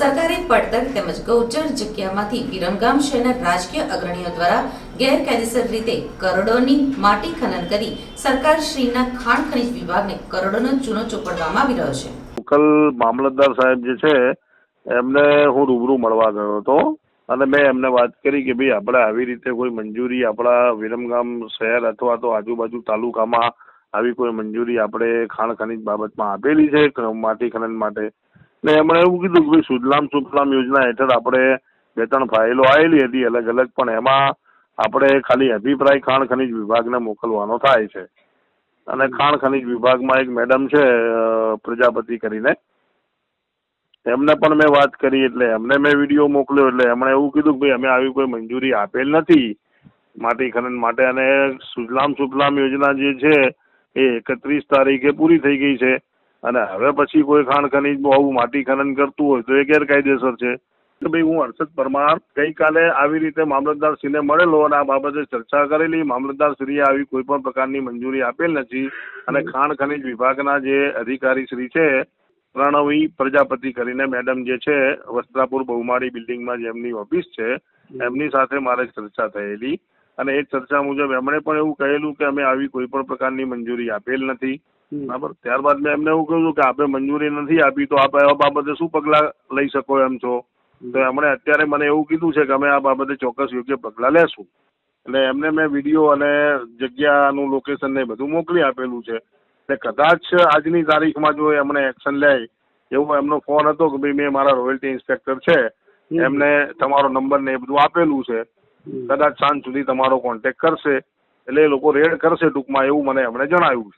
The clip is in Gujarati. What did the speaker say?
હેક્ટર તેમજ ગૌચર જગ્યામાંથી વિરમગામ શહેરના રાજકીય અગ્રણીઓ દ્વારા ગેરકાયદેસર રીતે કરોડોની માટી ખનન કરી સરકારશ્રીના ખાણ ખનિજ વિભાગને કરોડોનો ચૂનો ચોપડવામાં આવી રહ્યો છે. લોકલ મામલતદાર સાહેબ જે છે, એમને હું રૂબરૂ મળવા ગયો હતો અને મેં એમને વાત કરી કે ભાઈ આપણે આવી રીતે કોઈ મંજૂરી આપણા વિરમગામ શહેર અથવા તો આજુબાજુ તાલુકામાં આવી કોઈ મંજૂરી આપણે ખાણ ખનિજ બાબતમાં આપેલી છે, માટી ખનન માટે? ને એમણે એવું કીધું કે ભાઈ સુજલામ સુફલામ યોજના હેઠળ આપણે બે ત્રણ ફાઇલો આવેલી હતી અલગ અલગ, પણ એમાં આપણે ખાલી અભિપ્રાય ખાણ ખનીજ વિભાગને મોકલવાનો થાય છે. અને ખાણ ખનીજ વિભાગમાં એક મેડમ છે પ્રજાપતિ કરીને. એમને પણ મેં વાત કરી એટલે એમને મેં વીડિયો મોકલ્યો એટલે એમણે એવું કીધું કે ભાઈ અમે આવી કોઈ મંજૂરી આપેલ નથી. માટી ખનન માટે અને સુજલામ સુફલામ યોજના જે છે, એ એકત્રીસ તારીખે પૂરી થઈ ગઈ છે. અને હવે પછી કોઈ ખાણ ખનીજમાં આવું માટી ખનન કરતું હોય તો એ ગેરકાયદેસર છે. તો ભાઈ હું હર્ષદ પરમાર ગઈકાલે આવી રીતે મામલતદારશ્રીને મળેલો અને આ બાબતે ચર્ચા કરેલી. મામલતદારશ્રીએ આવી કોઈ પણ પ્રકારની મંજૂરી આપેલ નથી. અને ખાણ ખનીજ વિભાગના જે અધિકારી શ્રી છે, પ્રણવી પ્રજાપતિ કરીને મેડમ જે છે, વસ્ત્રાપુર બહુમાળી બિલ્ડિંગમાં જેમની ઓફિસ છે, એમની સાથે મારે ચર્ચા થયેલી. અને એ ચર્ચા મુજબ એમણે પણ એવું કહેલું કે અમે આવી કોઈ પણ પ્રકારની મંજૂરી આપેલ નથી. બરાબર? ત્યારબાદ મેં એમને એવું કહ્યું કે આપણે મંજૂરી નથી આપી તો આપ આ બાબતે શું પગલાં લઈ શકો એમ છો? તો એમણે અત્યારે મને એવું કીધું છે કે અમે આ બાબતે ચોક્કસ યોગ્ય પગલાં લેશું. એટલે એમને મેં વીડિયો અને જગ્યાનું લોકેશન ને બધું મોકલી આપેલું છે. એટલે કદાચ આજની તારીખમાં જો એમણે એક્શન લે એવો એમનો ફોન હતો કે ભાઈ મેં મારા રોયલ્ટી ઇન્સ્પેક્ટર છે એમને તમારો નંબર ને એ બધું આપેલું છે. કદાચ સાંજ સુધી તમારો કોન્ટેક્ટ કરશે, એટલે એ લોકો રેડ કરશે ટૂંકમાં એવું મને એમણે જણાવ્યું છે.